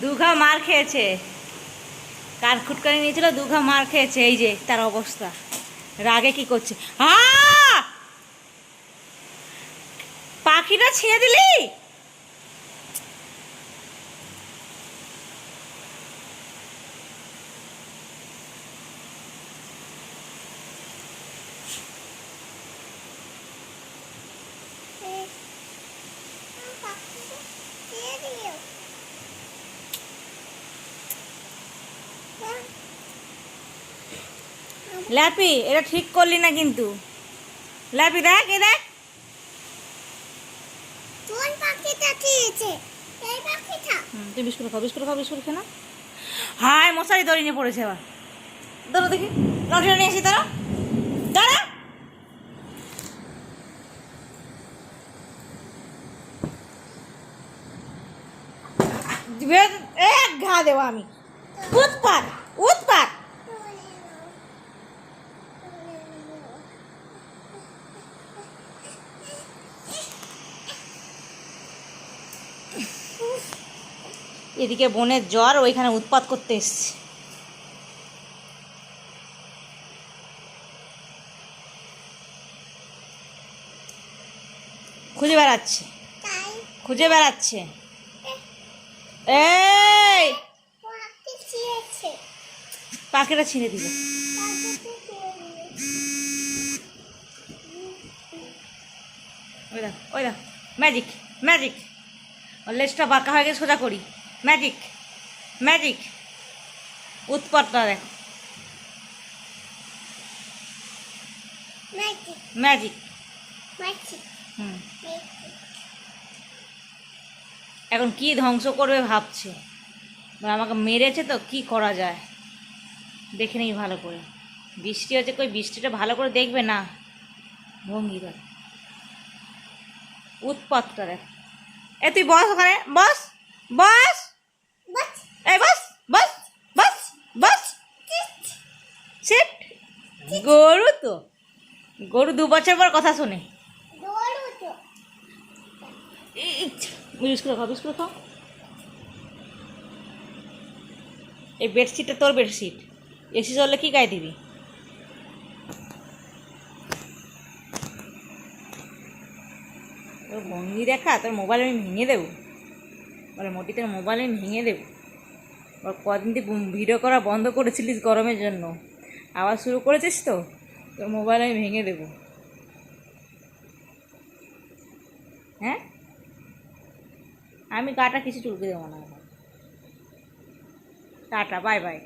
দুঘা মার খেয়েছে। কার খুটকানি নিয়েছিল? দুঘা মার খেয়েছে। এই যে, তার অবস্থা। রাগে কি করছে! পাখিটা ছিঁড়ে দিলি? ল্যাপি এটা ঠিক করলি না কিন্তু। ল্যাপি দেখ এ দেখ। কোন পাখিটা খেয়েছে এই পাখিটা। তুই বিস্কুট খাও বিস্কুট খাও বিস্কুট খেয়ে না। হায় মশারি দড়ি নিয়ে পড়েছে আবার ধরো দেখি লটিটা নিয়ে এসি তারা দাঁড়া এক ঘা দেবো আমি। উৎপাত উৎপাত। এদিকে বনের জ্বর ওইখানে উৎপাত করতে এসছে। খুঁজে বেড়াচ্ছে। খুঁজে বেড়াচ্ছে। এই! পাখিটা ছিঁড়ে দিল ওই দেখ ওই দেখ। ম্যাজিক ম্যাজিক ওর লেজটা বাঁকা হয়ে গেছে সোজা করি। ম্যাজিক ম্যাজিক উৎপাতটা দেখ। ম্যাজিক হুম। এখন কি ধ্বংস করবে ভাবছে? আমাকে মেরেছে তো কি করা যায়? দেখে নেই ভালো করে। বৃষ্টি হচ্ছে কই বৃষ্টিটা ভালো করে দেখবে না? ভঙ্গি দেখ উৎপাতটা দেখ। এ তুই বস ওখানে বস বাস! এই বস বস বস বস। সিট গরু তো। গরু দু বছর পর কথা শোনে। তো। বিস্কুট খাও বিস্কুট খাও। এই বেডশিটটা তোর বেডশিট। এসি চললে কি গায়ে দিবি? তোর ভঙ্গি দেখা তোর মোবাইল আমি ভেঙে দেবো। বলে মোটি তোর মোবাইল আমি ভেঙে দেবো। কদিন তুই ভিডিও করা বন্ধ করেছিলিস গরমের জন্য। আবার শুরু করেছিস তো? তোর মোবাইল আমি ভেঙে দেব। হ্যাঁ? আমি গাটা কিছু চুলকে দেবো না। Tata bye bye